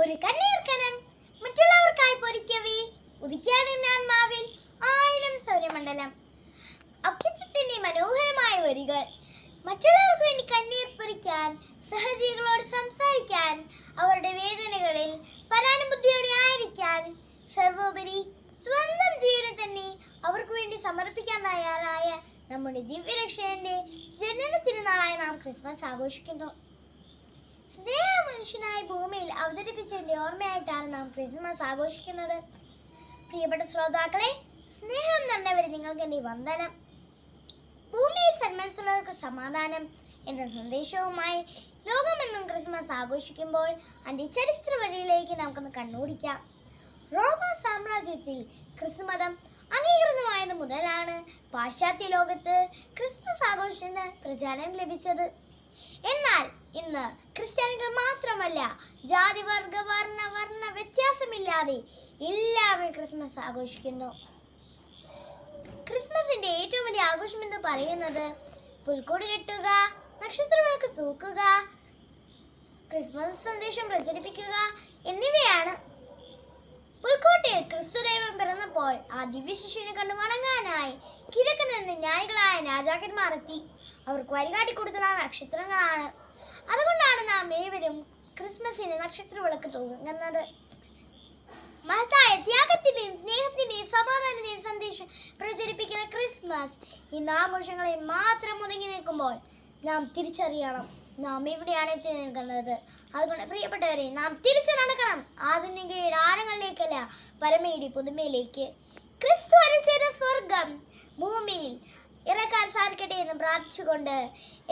ഒരു കണ്ണീർ കനം മറ്റുള്ളവർക്കായി പൊരിക്കവേ. ഉദിക്കാനെന്ന ആത്മാവിൽ ആയിരം സൗരമണ്ഡലം. അഭ്യുത്തത്തിന്റെ മനോഹരമായ വരികൾ. മറ്റുള്ളവർക്ക് വേണ്ടി കണ്ണീർ പൊരിക്കാൻ സഹജീവികളോട് സംസാരിക്കാൻ അവരുടെ വേദനകളിൽ പരാനുബുദ്ധിയോടെ ആയിരിക്കാൻ സർവോപരി സ്വന്തം ജീവനെ തന്നെ അവർക്ക് വേണ്ടി സമർപ്പിക്കാൻ തയ്യാറായ നമ്മുടെ ദിവ്യരക്ഷകന്റെ ജനന തിരുനാളായി നാം ക്രിസ്മസ് ആഘോഷിക്കുന്നു. സ്നേഹ അവതരിപ്പിച്ചതിന്റെ ഓർമ്മയായിട്ടാണ് നാം ക്രിസ്മസ് ആഘോഷിക്കുന്നത്. പ്രിയപ്പെട്ട ശ്രോതാക്കളെ സ്നേഹം നിറഞ്ഞവരെ നിങ്ങൾക്ക് എന്റെ വന്ദനം. ഭൂമിയിൽ സന്മനസ്സുള്ളവർക്ക് സമാധാനം എന്ന സന്ദേശവുമായി ലോകമെന്നും ക്രിസ്മസ് ആഘോഷിക്കുമ്പോൾ അതിന്റെ ചരിത്ര വഴിയിലേക്ക് നമുക്കൊന്ന് കണ്ണൂടിക്കാം. റോമ സാമ്രാജ്യത്തിൽ ക്രിസ്മതം അംഗീകൃതമായത് മുതലാണ് പാശ്ചാത്യ ലോകത്ത് ക്രിസ്മസ് ആഘോഷത്തിന് പ്രചാരം ലഭിച്ചത്. എന്നാൽ ഇന്ന് ക്രിസ്ത്യാനികൾ മാത്രമല്ല ജാതി വർഗ വർണ വർണ വ്യത്യാസമില്ലാതെ എല്ലാവരും ക്രിസ്മസ് ആഘോഷിക്കുന്നു. ക്രിസ്മസിന്റെ ഏറ്റവും വലിയ ആഘോഷം എന്ന് പറയുന്നത് പുൽക്കൂട് കെട്ടുക നക്ഷത്ര വിളക്ക് തൂക്കുക ക്രിസ്മസ് സന്ദേശം പ്രചരിപ്പിക്കുക എന്നിവയാണ്. പുൽക്കോട്ടയിൽ ക്രിസ്തുദേവൻ പിറന്നപ്പോൾ ആ ദിവ്യ ശിശുവിനെ കണ്ടു വണങ്ങാനായി. കിഴക്ക് നിന്ന് ജ്ഞാനികളായ രാജാക്കന്മാർ എത്തി അവർക്ക് വരികാട്ടി കൊടുത്തത് നക്ഷത്രങ്ങളാണ്. അതുകൊണ്ടാണ് നാം ഏവരും ക്രിസ്മസിന് നക്ഷത്ര വിളക്ക് തൂങ്ങുന്നത് മഹത്തായ ത്യാഗത്തിന്റെയും സ്നേഹത്തിന്റെയും സമാധാനത്തിന്റെയും സന്ദേശം പ്രചരിപ്പിക്കുന്ന ക്രിസ്മസ് ഈ നാമോഷങ്ങളെ മാത്രം ഒതുങ്ങി നിൽക്കുമ്പോൾ നാം തിരിച്ചറിയണം. നാം എവിടെയാണ് എത്തി നിൽക്കുന്നത്. അതുകൊണ്ട് പ്രിയപ്പെട്ടവരെ നാം തിരിച്ചു നടക്കണം. ആധുനിക ആഴങ്ങളിലേക്കല്ല പരമയുടെ പുതുമയിലേക്ക്. ക്രിസ്തു അരുൾ സ്വർഗം ഭൂമിയിൽ ഇറക്കാൻ സാധിക്കട്ടെ എന്ന് പ്രാർത്ഥിച്ചുകൊണ്ട്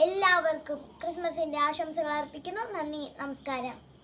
എല്ലാവർക്കും ക്രിസ്മസിന്റെ ആശംസകൾ അർപ്പിക്കുന്നു. നന്ദി നമസ്കാരം.